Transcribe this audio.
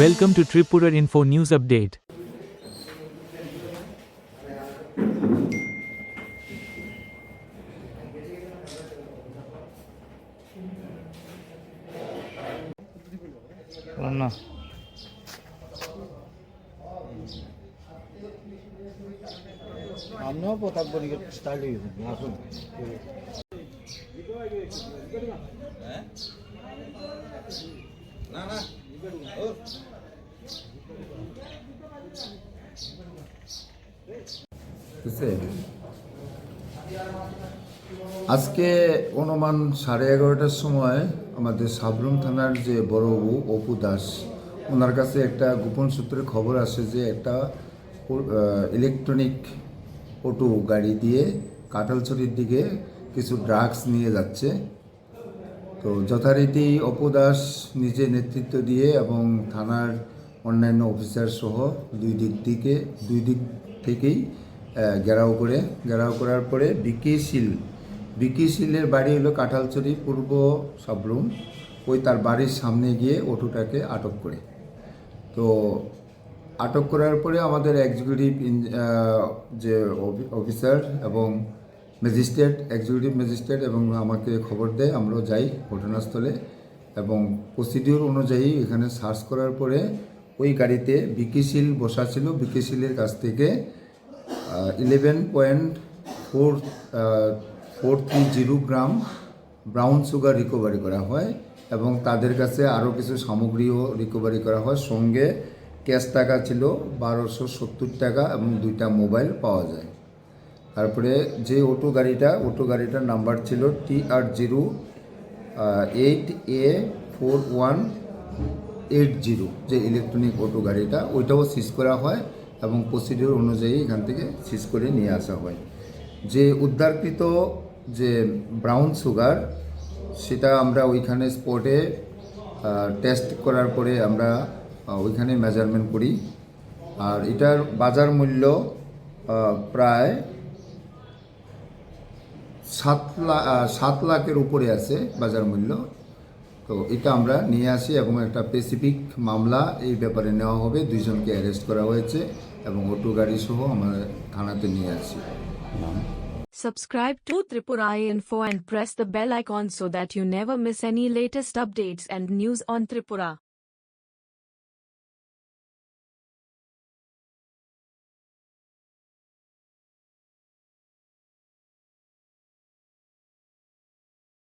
Welcome to Tripura Info News Update. না আমরাও প্রতাপ বণিকের style হয়ে গেছি আসুন বুঝছে আজকে অনুমান সাড়ে এগারোটার সময় আমাদের সাবরুম থানার যে বড়বাবু অপু দাস, ওনার কাছে একটা গোপন সূত্রে খবর আসে যে একটা ইলেকট্রনিক অটো গাড়ি দিয়ে কাঁঠালছড়ির দিকে কিছু ড্রাগস নিয়ে যাচ্ছে। তো যথারীতি অপু দাস নিজে নেতৃত্ব দিয়ে এবং থানার অন্যান্য অফিসার সহ দুই দিক থেকে দুই দিক থেকেই ঘেরাও করে, ঘেরাও করার পরে বিকি শীল বিকি বাড়ি হলো কাঁঠালচুরি পূর্ব সাবরুম। ওই তার বাড়ির সামনে গিয়ে অটোটাকে আটক করে। তো আটক করার পরে আমাদের এক্সিকিউটিভ যে অফি- অফিসার এবং ম্যাজিস্ট্রেট এক্সিকিউটিভ ম্যাজিস্ট্রেট এবং আমাকে খবর দেয়, আমরাও যাই ঘটনাস্থলে এবং প্রসিডিওর অনুযায়ী এখানে সার্চ করার পরে ওই গাড়িতে বিকিশিল বসা ছিল। বিকিশিলের কাছ থেকে eleven point four four three zero gram brown sugar recovery করা হয় এবং তাদের কাছে আরও কিছু সামগ্রীও রিকভারি করা হয়। সঙ্গে ক্যাশ টাকা ছিল বারোশো সত্তর টাকা এবং দুইটা মোবাইল পাওয়া যায়। তারপরে যে অটো গাড়িটা অটো গাড়িটার নাম্বার ছিল T R zero eight A four one eight zero যে ইলেকট্রনিক অটো গাড়িটা, ওইটাও সিজ করা হয় এবং প্রসিডিওর অনুযায়ী এখান থেকে সিজ করে নিয়ে আসা হয়। যে উদ্ধারকৃত যে ব্রাউন সুগার সেটা আমরা ওইখানে স্পটে টেস্ট করার পরে আমরা ওইখানে মেজারমেন্ট করি। আর এটার বাজার মূল্য প্রায় সাত লাখ সাত লাখের উপরে আছে বাজার মূল্য। তো এটা আমরা নিয়ে আসি এবং একটা স্পেসিফিক মামলা এই ব্যাপারে নেওয়া হবে। দুইজনকে অ্যারেস্ট করা হয়েছে এবং অটো গাড়ি সহ আমরা থানাতে নিয়ে আসি। Subscribe to Tripura I info and press the bell icon so that you never miss any latest updates and news on Tripura